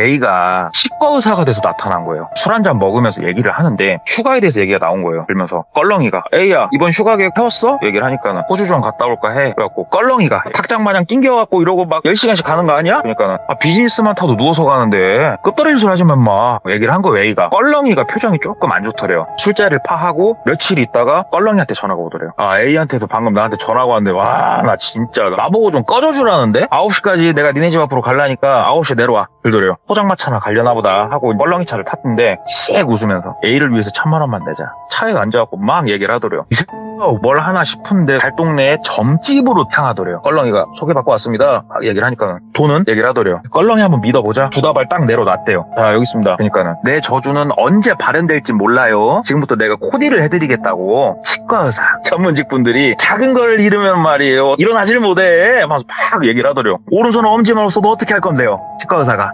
A가 치과 의사가 돼서 나타난 거예요. 술 한 잔 먹으면서 얘기를 하는데 휴가에 대해서 얘기가 나온 거예요. 그러면서 껄렁이가 A야 이번 휴가 계획 세웠어? 얘기를 하니까는 호주 좀 갔다 올까 해. 그래갖고 껄렁이가 탁장 마냥 낑겨갖고 이러고 막 10시간씩 가는 거 아니야? 그러니까는 아, 비즈니스만 타도 누워서 가는데 끝떨어진 소리 하지 마. 얘기를 한 거예요 A가. 껄렁이가 표정이 조금 안 좋더래요. 술자리를 파하고 며칠 있다가 껄렁이한테 전화가 오더래요. 아 A한테도 방금 나한테 전화가 왔는데 와 나 진짜 나보고 좀 꺼져주라는데 9시까지 내가 니네 집 앞으로 갈라니까 9시에 내려와 그러더래요. 포장마차나 갈려나 보다 하고 껄렁이 차를 탔는데 씩 웃으면서 A를 위해서 천만 원만 내자. 차에 앉아갖고 막 얘기를 하더래요. 이 새끼가 뭘 하나 싶은데 갈 동네에 점집으로 향하더래요. 껄렁이가 소개받고 왔습니다. 막 얘기를 하니까 돈은 얘기를 하더래요. 껄렁이 한번 믿어보자. 두 다발 딱 내려놨대요. 자 여기 있습니다. 그러니까는 내 저주는 언제 발현될지 몰라요. 지금부터 내가 코디를 해드리겠다고 치과 의사 전문직 분들이 작은 걸 잃으면 말이에요. 일어나질 못해. 막, 막 얘기를 하더래요. 오른손 엄지만 없어도 어떻게 할 건데요? 치과 의사가.